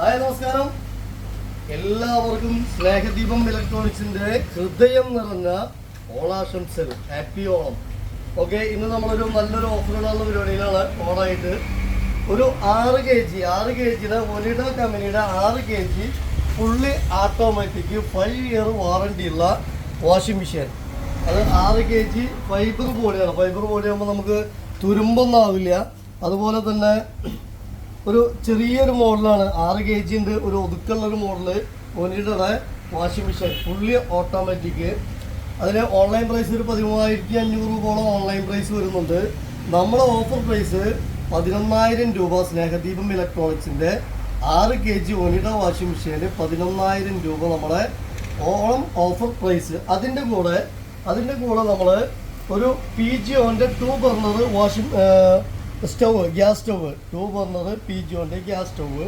Hi നമസ്കാരം. എല്ലാവർക്കും സ്നേഹദീപം ഇലക്ട്രോണിക്സിന്റെ ഹൃദയം നിറഞ്ഞ ഓണാശംസകൾ. ഹാപ്പി ഓണം. ഓക്കെ ഇന്ന് നമ്മളൊരു നല്ലൊരു ഓഫറുകളുള്ള പരിപാടിയിലാണ് ഓണായിട്ട്. ഒരു ആറ് കെ ജി ആറ് കെ ജിയുടെ ഒനിഡ കമ്പനിയുടെ ആറ് K G fully automatic five year warranty ഉള്ള വാഷിംഗ് മെഷീൻ അത് ആറ് കെ ജി ഫൈബർ ബോഡിയാണ് ഫൈബർ ബോഡി ആകുമ്പോൾ നമുക്ക് തുരുമ്പൊന്നും ആവില്ല. അതുപോലെ തന്നെ ഒരു ചെറിയൊരു മോഡലാണ്. ആറ് കെ ജി ഉണ്ട് ഒരു ഒതുക്കുള്ള ഒരു മോഡൽ. ഒനിയുടെ വാഷിംഗ് മെഷീൻ ഫുള്ളി ഓട്ടോമാറ്റിക് അതിന് ഓൺലൈൻ പ്രൈസ് ഒരു പതിമൂവായിരത്തി അഞ്ഞൂറ് രൂപയോളം ഓൺലൈൻ പ്രൈസ് വരുന്നുണ്ട്. നമ്മുടെ ഓഫർ പ്രൈസ് പതിനൊന്നായിരം രൂപ സ്നേഹദീപം ഇലക്ട്രോണിക്സിന്റെ ആറ് കെ ജി ഒനിഡ വാഷിംഗ് മെഷീന് പതിനൊന്നായിരം രൂപ നമ്മുടെ ഓണം ഓഫർ പ്രൈസ് അതിന്റെ കൂടെ അതിന്റെ കൂടെ നമ്മൾ ഒരു പി ജി ഓന്റെ two burner washing stove gas stove. Tube വന്നത് പി ജിയോന്റെ ഗ്യാസ് സ്റ്റവ്.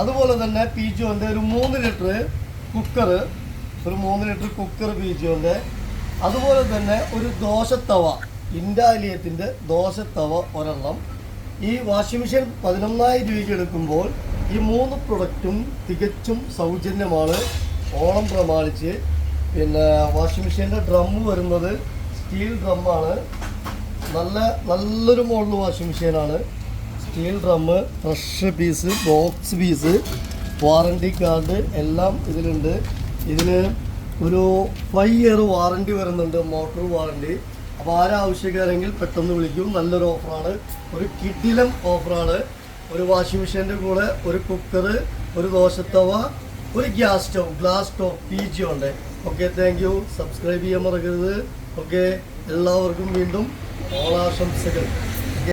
അതുപോലെ തന്നെ പി ജിയോന്റെ ഒരു മൂന്ന് ലിറ്റർ കുക്കർ ഒരു മൂന്ന് ലിറ്റർ കുക്കർ പി ജിയോന്റെ അതുപോലെ തന്നെ ഒരു ദോശത്തവ ഇൻഡാലിയത്തിന്റെ ദോശത്തവ ഒരെണ്ണം. ഈ വാഷിംഗ് മെഷീൻ പതിനൊന്നായിരം രൂപയ്ക്ക് എടുക്കുമ്പോൾ ഈ മൂന്ന് പ്രൊഡക്റ്റും തികച്ചും സൗജന്യമാണ്. ഓണം പ്രമാണിച്ച്. പിന്നെ വാഷിംഗ് മെഷീന്റെ ഡ്രം വരുന്നത് സ്റ്റീൽ ഡ്രമ്മാണ് നല്ല നല്ലൊരു മോഡൽ വാഷിംഗ് മെഷീനാണ്. Steel drum fresh piece box piece warranty card എല്ലാം ഇതിലുണ്ട്. ഇതിന് ഒരു ഫൈവ് ഇയർ വാറണ്ടി വരുന്നുണ്ട് മോട്ടോർ വാറണ്ടി. അപ്പോൾ ആരാവശ്യക്കാരെങ്കിൽ പെട്ടെന്ന് വിളിക്കും. നല്ലൊരു ഓഫറാണ്. ഒരു കിടിലം ഓഫറാണ്. ഒരു വാഷിംഗ് മെഷീന്റെ കൂടെ ഒരു കുക്കർ ഒരു ദോശത്തവ ഒരു gas stove glass stove P G ഉണ്ട്. Okay thank you. സബ്സ്ക്രൈബ് ചെയ്യാൻ മറക്കരുത്. ഓക്കെ എല്ലാവർക്കും വീണ്ടും ഓണാശംസകൾ